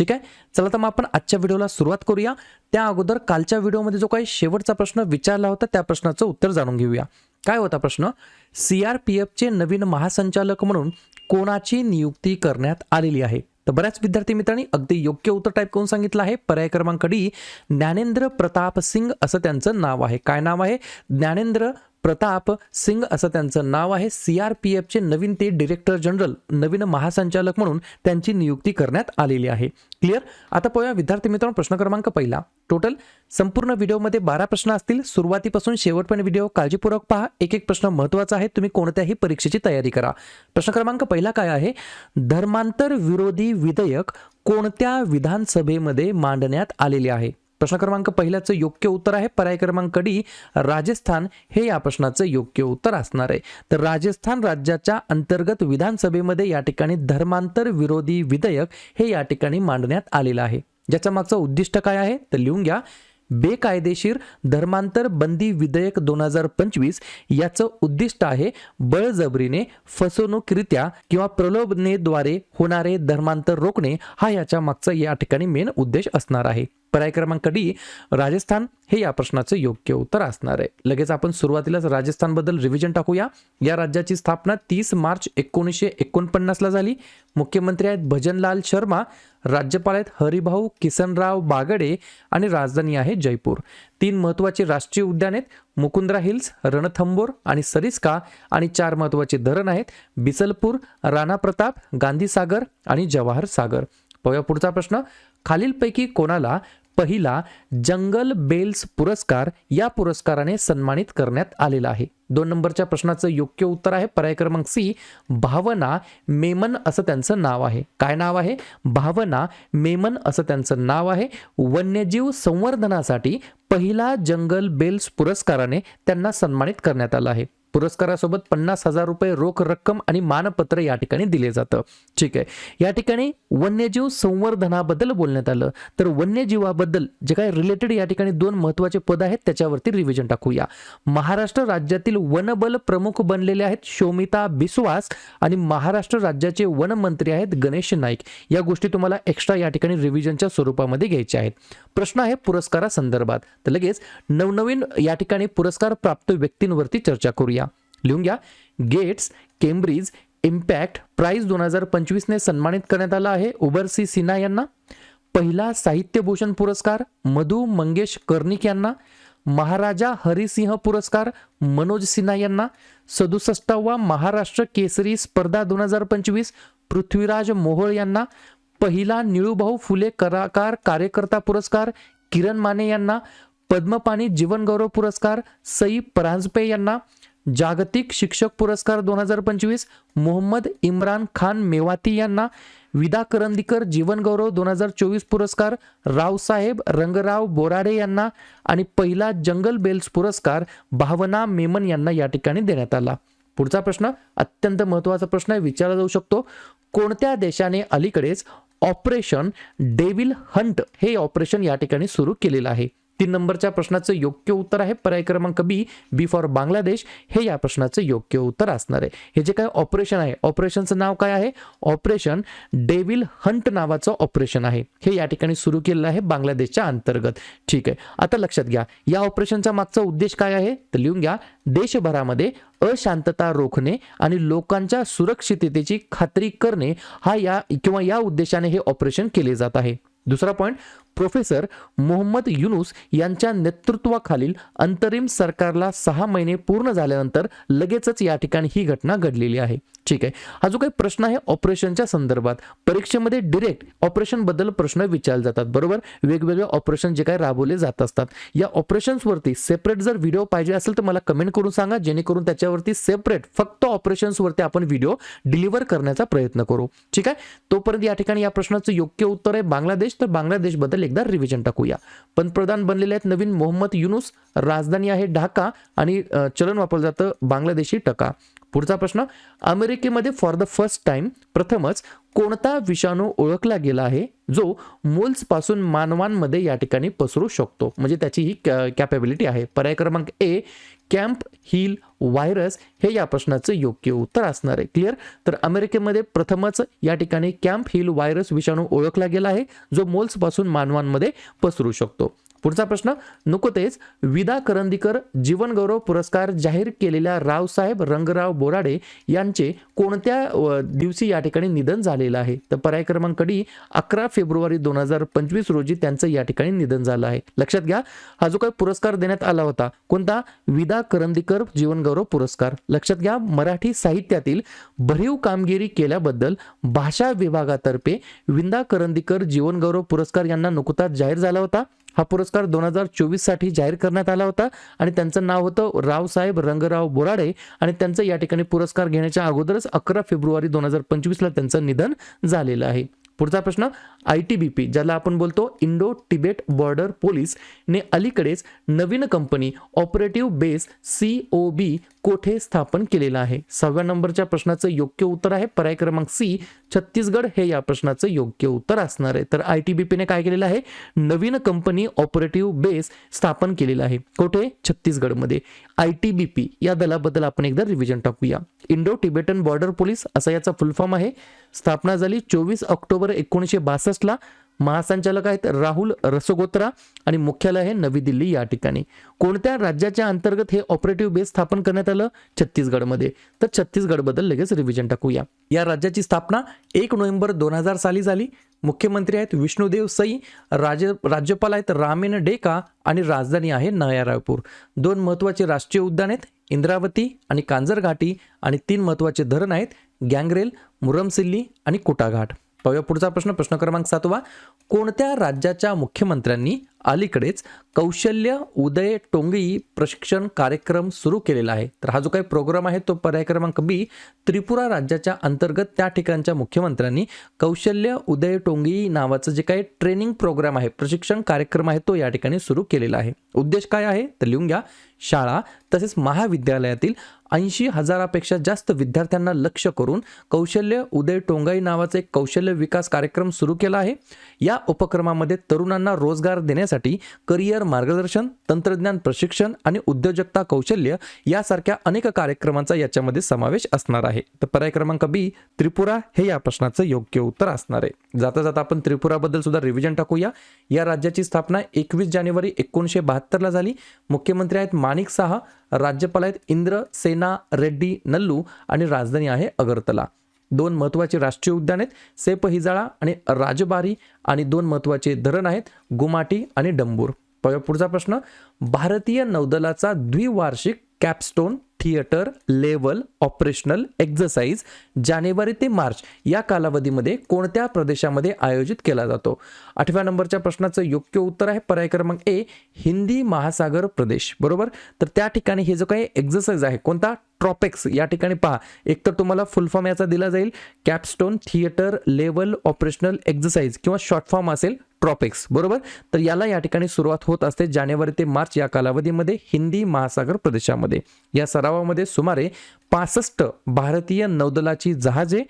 ठीक आहे? चला तर मग आपण आजच्या व्हिडिओला सुरुवात करूया. त्या अगोदर कालच्या व्हिडिओमध्ये जो काही शेवटचा प्रश्न विचारला होता त्या प्रश्नाचं उत्तर जाणून घेऊया. काय होता प्रश्न? सी आर पी एफचे नवीन महासंचालक म्हणून कोणाची नियुक्ती करण्यात आलेली आहे? तर बऱ्याच विद्यार्थी मित्रांनी अगदी योग्य उत्तर टाईप करून सांगितलं आहे. पर्याय क्रमांक डी ज्ञानेंद्र प्रताप सिंग असं त्यांचं नाव आहे. काय नाव आहे? ज्ञानेंद्र प्रताप सिंग असं त्यांचं नाव आहे. सी आर पी एफचे नवीन ते डिरेक्टर जनरल नवीन महासंचालक म्हणून त्यांची नियुक्ती करण्यात आलेली आहे. क्लिअर आता पाहूया विद्यार्थी मित्रांनो प्रश्न क्रमांक पहिला. टोटल संपूर्ण व्हिडिओमध्ये बारा प्रश्न असतील. सुरुवातीपासून शेवटपर्यंत व्हिडिओ काळजीपूर्वक पहा. एक एक प्रश्न महत्त्वाचा आहे. तुम्ही कोणत्याही परीक्षेची तयारी करा. प्रश्न क्रमांक पहिला काय आहे? धर्मांतर विरोधी विधेयक कोणत्या विधानसभेमध्ये मांडण्यात आलेले आहे? प्रश्न क्रमांक पहिल्याचं योग्य उत्तर आहे. पर्याय क्रमांक डी राजस्थान हे या प्रश्नाचं योग्य उत्तर असणार आहे. तर राजस्थान राज्याच्या अंतर्गत विधानसभेमध्ये या ठिकाणी धर्मांतर विरोधी विधेयक हे या ठिकाणी मांडण्यात आलेलं आहे. ज्याच्या मागचं उद्दिष्ट काय आहे? तर लिहून घ्या. बेकायदेशीर धर्मांतर बंदी विधेयक दोन हजार पंचवीस याचं उद्दिष्ट आहे बळजबरीने फसवणूकरित्या किंवा प्रलोभनेद्वारे होणारे धर्मांतर रोखणे हा याच्या मागचा या ठिकाणी मेन उद्देश असणार आहे. पर्याय क्रमांक डी राजस्थान हे या प्रश्नाचं योग्य उत्तर असणार आहे. लगेच आपण सुरुवातीलाच राजस्थानबद्दल रिव्हिजन टाकूया. या राज्याची स्थापना तीस मार्च एकोणीसशे एकोणपन्नासला झाली. मुख्यमंत्री आहेत भजनलाल शर्मा राज्यपाल आहेत हरिभाऊ किसनराव बागडे आणि राजधानी आहे जयपूर. तीन महत्त्वाचे राष्ट्रीय उद्यान आहेत मुकुंद्रा हिल्स रणथंबोर आणि सरिस्का आणि चार महत्त्वाचे धरण आहेत बिसलपूर राणा प्रताप गांधीसागर आणि जवाहर सागर. पाहूया पुढचा प्रश्न. खालीलपैकी कोणाला पहिला जंगल बेल्स पुरस्कार या पुरस्काराने सन्मानित करण्यात आलेला आहे. दोन नंबरच्या प्रश्नाचं योग्य उत्तर आहे. पर्याय क्रमांक सी भावना मेमन असं त्यांचं नाव आहे. काय नाव आहे? भावना मेमन असं त्यांचं नाव आहे. वन्यजीव संवर्धनासाठी पहिला जंगल बेल्स पुरस्काराने त्यांना सन्मानित करण्यात आलं आहे. पुरस्कारासोबत पन्नास हजार रुपये रोख रक्कम आणि मानपत्र या ठिकाणी दिले जातं. ठीक आहे. या ठिकाणी वन्यजीव संवर्धनाबद्दल बोलण्यात आलं. तर वन्यजीवाबद्दल जे काही रिलेटेड या ठिकाणी दोन महत्त्वाचे पद आहेत त्याच्यावरती रिव्हिजन टाकूया. महाराष्ट्र राज्यातील वनबल प्रमुख बनलेले आहेत शोमिता बिस्वास आणि महाराष्ट्र राज्याचे वनमंत्री आहेत गणेश नाईक. या गोष्टी तुम्हाला एक्स्ट्रा या ठिकाणी रिव्हिजनच्या स्वरूपामध्ये घ्यायच्या आहेत. प्रश्न आहे पुरस्कारासंदर्भात. तर लगेच नवनवीन या ठिकाणी पुरस्कार प्राप्त व्यक्तींवरती चर्चा करूया. लिहून घ्या. गेट्स केम्ब्रिज इम्पॅक्ट प्राईज दोन हजार पंचवीसने सन्मानित करण्यात आला आहे. उबरसी सिन्हा यांना. पहिला साहित्यभूषण पुरस्कार मधु मंगेश कर्णिक यांना. महाराजा हरिसिंह पुरस्कार मनोज सिन्हा यांना. सदुसष्टावा महाराष्ट्र केसरी स्पर्धा दोन हजार पंचवीस पृथ्वीराज मोहोळ यांना. पहिला निळूभाऊ फुले कलाकार कार्यकर्ता पुरस्कार किरण माने यांना. पद्मपाणी जीवनगौरव पुरस्कार सई परांजपे यांना. जागतिक शिक्षक पुरस्कार दोन हजार पंचवीस मोहम्मद इम्रान खान मेवाती यांना विदा करंदीकर जीवनगौरव दोन हजार चोवीस पुरस्कार रावसाहेब रंगराव बोराडे यांना आणि पहिला जंगल बेल्स पुरस्कार भावना मेमन यांना या ठिकाणी देण्यात आला. पुढचा प्रश्न अत्यंत महत्त्वाचा प्रश्न आहे विचारला जाऊ शकतो. कोणत्या देशाने अलीकडेच ऑपरेशन डेविल हंट हे ऑपरेशन या ठिकाणी सुरू केलेलं आहे? तीन नंबरच्या प्रश्नाचं योग्य उत्तर आहे. पर्याय क्रमांक बी बी फॉर बांगलादेश. हे या प्रश्नाचं योग्य उत्तर असणार आहे. हे जे काय ऑपरेशन आहे ऑपरेशनचं नाव काय आहे? ऑपरेशन डेविल हंट नावाचं ऑपरेशन आहे. हे या ठिकाणी सुरू केलेलं आहे बांगलादेशच्या अंतर्गत. ठीक आहे. आता लक्षात घ्या. या ऑपरेशनचा मागचा उद्देश काय आहे? तर लिहून घ्या. देशभरामध्ये अशांतता रोखणे आणि लोकांच्या सुरक्षिततेची खात्री करणे हा या किंवा या उद्देशाने हे ऑपरेशन केले जात आहे. दुसरा पॉईंट प्रोफेसर मोहम्मद युनुस यांच्या नेतृत्वाखालील अंतरिम सरकारला सहा महिने पूर्ण झाल्यानंतर लगेचच या ठिकाणी ही घटना घडलेली आहे. ठीक आहे. हा जो काही प्रश्न आहे ऑपरेशनच्या संदर्भात परीक्षेमध्ये डिरेक्ट ऑपरेशनबद्दल प्रश्न विचारले जातात बरोबर? वेगवेगळे ऑपरेशन जे काही राबवले जात असतात. या ऑपरेशन्सवरती सेपरेट जर व्हिडिओ पाहिजे असेल तर मला कमेंट करून सांगा जेणेकरून त्याच्यावरती सेपरेट फक्त ऑपरेशन्सवरती आपण व्हिडिओ डिलिव्हर करण्याचा प्रयत्न करू. ठीक आहे? तोपर्यंत या ठिकाणी या प्रश्नाचं योग्य उत्तर आहे. बांगलादेश तर बांगलादेशबद्दल एकदा रिव्हिजन टाकूया. पंतप्रधान बनलेले आहेत नवीन मोहम्मद युनुस राजधानी आहे ढाका आणि चलन वापरलं जातं बांगलादेशी टका. पुढचा प्रश्न अमेरिकेमध्ये फॉर द फर्स्ट टाइम प्रथमच कोणता विषाणू ओळखला गेला आहे जो मोल्सपासून मानवांमध्ये या ठिकाणी पसरू शकतो? म्हणजे त्याची ही कॅपेबिलिटी आहे. पर्याय क्रमांक ए कॅम्प हिल व्हायरस हे या प्रश्नाचं योग्य उत्तर असणार आहे. क्लिअर तर अमेरिकेमध्ये प्रथमच या ठिकाणी कॅम्प हिल व्हायरस विषाणू ओळखला गेला आहे जो मोल्सपासून मानवांमध्ये पसरू शकतो. पुढचा प्रश्न नको तेच. विदा करंदीकर जीवनगौरव पुरस्कार जाहीर केलेल्या रावसाहेब रंगराव बोराडे यांचे कोणत्या दिवशी या ठिकाणी निधन झालेलं आहे? तर पर्याय क्रमांक डी अकरा फेब्रुवारी दोन हजार पंचवीस रोजी त्यांचं या ठिकाणी निधन झालं आहे. लक्षात घ्या हा जो काही पुरस्कार देण्यात आला होता कोणता? विदा करंदीकर जीवनगौरव पुरस्कार. लक्षात घ्या मराठी साहित्यातील भरीव कामगिरी केल्याबद्दल भाषा विभागातर्फे विंदा करंदीकर जीवनगौरव पुरस्कार यांना नुकताच जाहीर झाला होता. हा पुरस्कार दोन हजार चोवीससाठी जाहीर करण्यात आला होता आणि त्यांचं नाव होतं रावसाहेब रंगराव बोराडे आणि त्यांचं या ठिकाणी पुरस्कार घेण्याच्या अगोदरच अकरा फेब्रुवारी दोन हजार पंचवीसला त्यांचं निधन झालेलं आहे. पुढचा प्रश्न आय टी बी पी ज्याला आपण बोलतो इंडो तिबेट बॉर्डर पोलीस ने अलीकडेच नवीन company operative base C O B कोठे स्थापन केलेला आहे? सहाव्या नंबरच्या प्रश्नाचं योग्य उत्तर आहे. पर्याय क्रमांक सी छत्तीसगड हे या प्रश्नाचं योग्य उत्तर असणार आहे. तर आय टी बी पीने काय केलेलं आहे? नवीन कंपनी ऑपरेटिव्ह बेस स्थापन केलेला आहे. कुठे? छत्तीसगडमध्ये. आय टी बी पी या दलाबद्दल आपण एकदा रिव्हिजन टाकूया. इंडो टिबेटन बॉर्डर पोलीस असा याचा फुल फॉर्म आहे. स्थापना झाली चोवीस ऑक्टोबर एकोणीसशे बासष्टला. महासंचालक आहेत राहुल रसगोत्रा आणि मुख्यालय आहे नवी दिल्ली या ठिकाणी. कोणत्या राज्याच्या अंतर्गत हे ऑपरेटिव्ह बेस स्थापन करण्यात आलं? छत्तीसगडमध्ये. तर छत्तीसगडबद्दल लगेच रिव्हिजन टाकूया. या राज्याची स्थापना एक नोव्हेंबर दोन हजार साली झाली. मुख्यमंत्री आहेत विष्णुदेव सई राज राज्यपाल आहेत रामेन डेका आणि राजधानी आहे नया रायपूर दोन महत्त्वाचे राष्ट्रीय उद्यान आहेत इंद्रावती आणि कांजरघाटी आणि तीन महत्त्वाचे धरण आहेत गँगरेल मुरमसिल्ली आणि कुटाघाट. पाहूया पुढचा प्रश्न प्रश्न क्रमांक सातवा कोणत्या राज्याच्या मुख्यमंत्र्यांनी अलीकडेच कौशल्य उदय टोंगई प्रशिक्षण कार्यक्रम सुरू केलेला आहे? तर हा जो काही प्रोग्राम आहे तो पर्याय क्रमांक बी त्रिपुरा राज्याच्या अंतर्गत त्या ठिकाणच्या मुख्यमंत्र्यांनी कौशल्य उदय टोंगई नावाचं जे काही ट्रेनिंग प्रोग्राम आहे प्रशिक्षण कार्यक्रम आहे तो या ठिकाणी सुरू केलेला आहे. उद्देश काय आहे? तर लिहून घ्या. शाळा तसेच महाविद्यालयातील ऐंशी हजारापेक्षा जास्त विद्यार्थ्यांना लक्ष करून कौशल्य उदय टोंगाई नावाचा एक कौशल्य विकास कार्यक्रम सुरू केला आहे. या उपक्रमामध्ये तरुणांना रोजगार देण्यासाठी करिअर मार्गदर्शन तंत्रज्ञान प्रशिक्षण आणि उद्योजकता कौशल्य यासारख्या अनेक कार्यक्रमांचा याच्यामध्ये समावेश असणार आहे. तर पर्याय क्रमांक बी त्रिपुरा हे या प्रश्नाचं योग्य उत्तर असणार आहे. जाता जाता आपण त्रिपुराबद्दल सुद्धा रिव्हिजन टाकूया. या राज्याची स्थापना एकवीस जानेवारी एकोणीसशे बहात्तरला झाली. मुख्यमंत्री आहेत माणिक साहा राज्यपाल आहेत इंद्र सेना रेड्डी नल्लू आणि राजधानी आहे अगरतला. दोन महत्त्वाचे राष्ट्रीय उद्यान आहेत सेप हिजाळा आणि राजबारी आणि दोन महत्त्वाचे धरण आहेत गुमाटी आणि डंबूर. पुढचा प्रश्न. भारतीय नौदलाचा द्विवार्षिक capstone theatre level operational exercise जानेवारी ते मार्च या कालावधीमध्ये कोणत्या प्रदेशामध्ये आयोजित केला जातो? आठव्या नंबरच्या प्रश्नाचं योग्य उत्तर आहे पर्याय क्रमांक ए हिंदी महासागर प्रदेश. बरोबर? तर त्या ठिकाणी हे जो काही एक्झरसाइज आहे कोणता? ट्रॉपेक्स. या ठिकाणी पहा एक तर तुम्हाला फुल फॉर्म याचा दिला जाईल. Capstone theatre level operational exercise किंवा शॉर्ट फॉर्म असेल ट्रॉपिक्स बरोबर? तर याला या ठिकाणी सुरुवात होत असते जानेवारी ते मार्च या कालावधीमध्ये हिंदी महासागर प्रदेशामध्ये. या सरावामध्ये सुमारे पासष्ट भारतीय नौदलाची जहाजे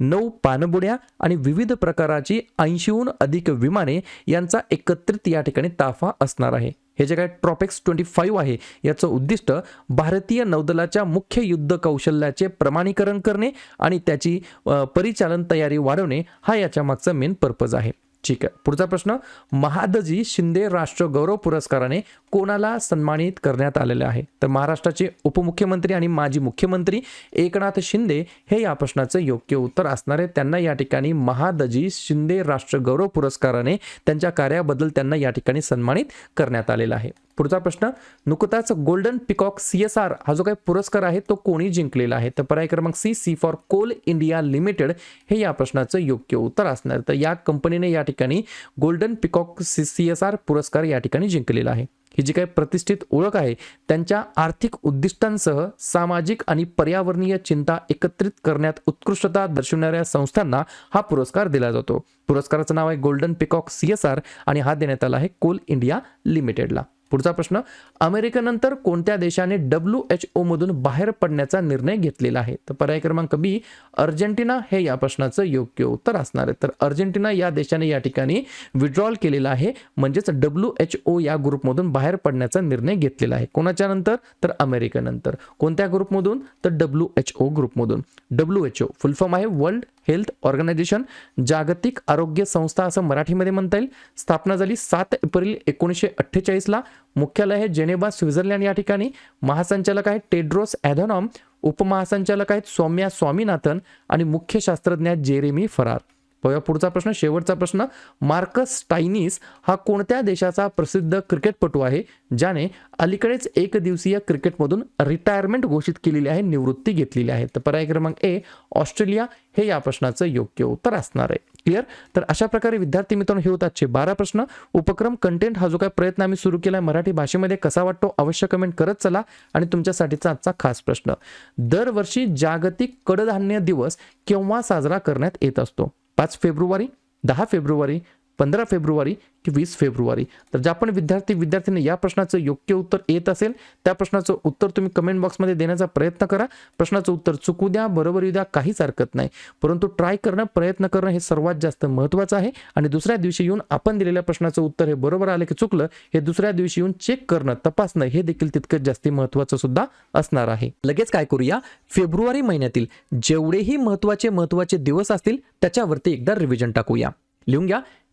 नऊ पाणबुड्या आणि विविध प्रकाराची ऐंशीहून अधिक विमाने यांचा एकत्रित या ठिकाणी ताफा असणार आहे. हे जे काय ट्रॉपिक्स ट्वेंटी फाईव्ह आहे याचं उद्दिष्ट भारतीय नौदलाच्या मुख्य युद्ध कौशल्याचे प्रमाणीकरण करणे आणि त्याची परिचालन तयारी वाढवणे हा याच्या मागचा मेन पर्पज आहे. ठीक आहे. पुढचा प्रश्न महादजी शिंदे राष्ट्र गौरव पुरस्काराने कोणाला सन्मानित करण्यात आलेले आहे? तर महाराष्ट्राचे उपमुख्यमंत्री आणि माजी मुख्यमंत्री एकनाथ शिंदे हे या प्रश्नाचं योग्य उत्तर असणार आहे त्यांना या ठिकाणी महादजी शिंदे राष्ट्र गौरव पुरस्काराने त्यांच्या कार्याबद्दल त्यांना या ठिकाणी सन्मानित करण्यात आलेलं आहे. पुढचा प्रश्न नुकताच golden peacock C S R हा जो काही पुरस्कार आहे तो कोणी जिंकलेला आहे? तर पर्याय क्रमांक C C for coal India limited हे या प्रश्नाचं योग्य उत्तर असणार. तर या कंपनीने या ठिकाणी golden peacock C C S R पुरस्कार या ठिकाणी जिंकलेला आहे. ही जी काही प्रतिष्ठित ओळख आहे त्यांच्या आर्थिक उद्दिष्टांसह सामाजिक आणि पर्यावरणीय चिंता एकत्रित करण्यात उत्कृष्टता दर्शवणाऱ्या संस्थांना हा पुरस्कार दिला जातो. पुरस्काराचं नाव आहे golden peacock C S R आणि हा देण्यात आला आहे कोल इंडिया लिमिटेडला पुढचा प्रश्न अमेरिकेनंतर कोणत्या देशाने डब्ल्यू एच ओ मधून बाहेर पडण्याचा निर्णय घेतलेला आहे? तर पर्याय क्रमांक बी अर्जेंटिना हे या प्रश्नाचं योग्य उत्तर असणार आहे. तर अर्जेंटिना या देशाने या ठिकाणी विड्रॉल केलेला आहे. म्हणजेच डब्ल्यू एच ओ या ग्रुपमधून बाहेर पडण्याचा निर्णय घेतलेला आहे. कोणाच्या नंतर? तर अमेरिकेनंतर. कोणत्या ग्रुपमधून? तर डब्ल्यू एच ओ ग्रुपमधून. W H O full form आहे वर्ल्ड हेल्थ ऑर्गनायझेशन जागतिक आरोग्य संस्था असं मराठीमध्ये म्हणता येईल. स्थापना झाली सात एप्रिल एकोणीसशे अठ्ठेचाळीसला. मुख्यालय आहे जेनेबा स्वित्झर्लंड या ठिकाणी. महासंचालक आहे टेड्रोस ॲधॉनॉम. उपमहासंचालक आहेत सौम्या स्वामीनाथन. आणि मुख्य शास्त्रज्ञ जेरेमी फरार. पुढचा प्रश्न शेवटचा प्रश्न. मार्कस टायनीस हा कोणत्या देशाचा प्रसिद्ध क्रिकेटपटू आहे? ज्याने अलीकडेच एक दिवसीय क्रिकेटमधून रिटायरमेंट घोषित केलेली आहे निवृत्ती घेतलेली आहे. तर पर्याय क्रमांक ए ऑस्ट्रेलिया. हे या प्रश्नाचं योग्य उत्तर असणार आहे. क्लिअर तर अशा प्रकारे विद्यार्थी मित्रांनो हे होत आजचे बारा प्रश्न. उपक्रम कंटेंट हा जो काय प्रयत्न आम्ही सुरू केला मराठी भाषेमध्ये कसा वाटतो अवश्य कमेंट करत चला. आणि तुमच्यासाठीचा आजचा खास प्रश्न. दरवर्षी जागतिक कडधान्य दिवस केव्हा साजरा करण्यात येत असतो? पाच फेब्रुवारी दहा फेब्रुवारी पंधरा फेब्रुवारी की वीस फेब्रुवारी. तर ज्या पण विद्यार्थी विद्यार्थ्यांनी या प्रश्नाचं योग्य उत्तर येत असेल त्या प्रश्नाचं उत्तर तुम्ही कमेंट बॉक्समध्ये देण्याचा प्रयत्न करा. प्रश्नाचं उत्तर चुकू द्या बरोबर येऊ द्या काहीच हरकत नाही. परंतु ट्राय करणं प्रयत्न करणं हे सर्वात जास्त महत्त्वाचं आहे. आणि दुसऱ्या दिवशी येऊन आपण दिलेल्या प्रश्नाचं उत्तर हे बरोबर आलं की चुकलं हे दुसऱ्या दिवशी येऊन चेक करणं तपासणं हे देखील तितकंच जास्ती महत्त्वाचं सुद्धा असणार आहे. लगेच काय करूया? फेब्रुवारी महिन्यातील जेवढेही महत्त्वाचे महत्त्वाचे दिवस असतील त्याच्यावरती एकदा रिव्हिजन टाकूया. लिहून घ्या.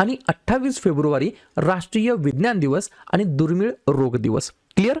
आणि अठ्ठावीस फेब्रुवारी राष्ट्रीय विज्ञान दिवस आणि दुर्मिळ रोग दिवस. क्लिअर